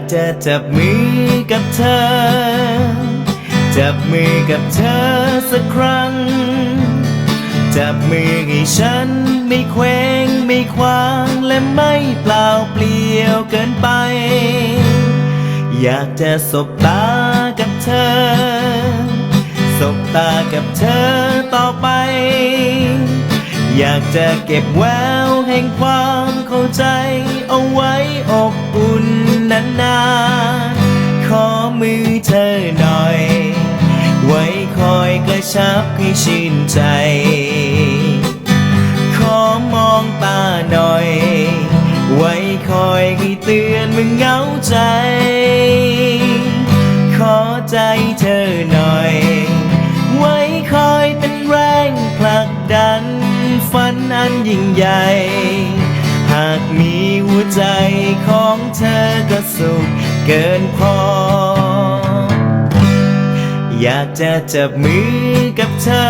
ากจะจับมือกับเธอ จับมือกับเธอสักครั้ง จับมือให้ฉันไม่เคว้งไม่คว้างและไม่เปล่าเปลี่ยวเกินไป อยากจะสบตากับเธอ สบตากับเธอต่อไป อยากจะเก็บแววแห่งความเข้าใจเอาไว้อบอุ่น นา ขอมือเธอหน่อย ไว้คอยกระชับให้ชื่นใจ ขอมองตาหน่อย ไว้คอยให้เตือนมึงเหงาใจ ขอใจเธอหน่อย ไว้คอยเป็นแรงผลักดัน ฝันอันยิ่งใหญ่ หากมี ใจของเธอก็สุขเกินพอ อยากจะจับมือกับเธอ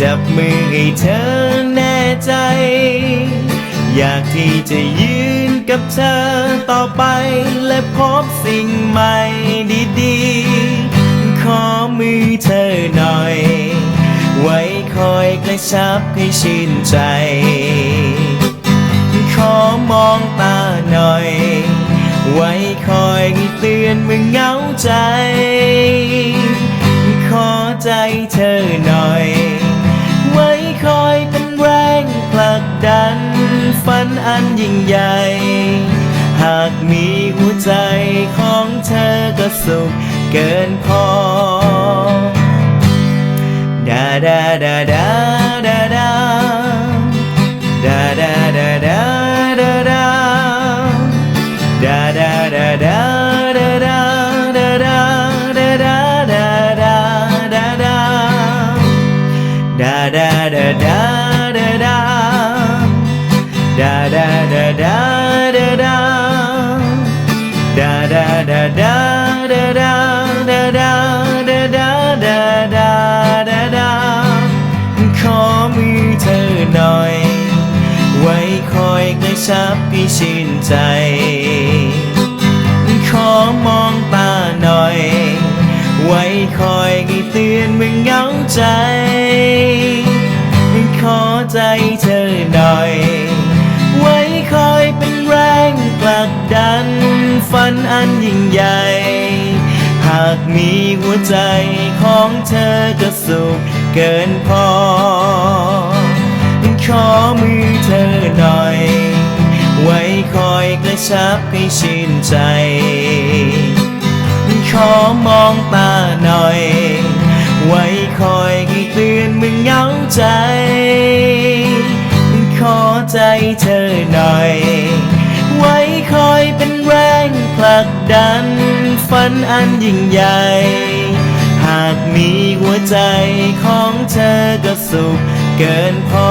จับมือให้เธอแน่ใจ อยากที่จะยืนกับเธอต่อไปและพบสิ่งใหม่ดีๆ ขอมือเธอหน่อย ไว้คอยกระชับให้ชื่นใจ อมองตาหน่อย ไว้คอยเตือนเมื่อเหงาใจ ขอใจเธอหน่อย ไว้คอยเป็นแรงผลักดัน ฝันอันยิ่งใหญ่ หากมีหัวใจของเธอก็สุขเกินพ ขอมือเธอหน่อย ไว้คอยกระชับให้ชื่นใจ เธอหน่อย ไว้คอยเป็นแรงผลักดัน ฝันอันยิ่งใหญ่ หากมีหัวใจของเธอก็สุขเกินพอ ขอมือเธอหน่อย ไว้คอยกระชับให้ชื่นใจ ขอมองตาหน่อย ไว้คอยให้เตือนมึงเหงาใจ ขอใจเธอหน่อย ไว้คอยเป็นแรงผลักดัน ฝันอันยิ่งใหญ่ หากมีหัวใจของเธอก็สุขเกินพอ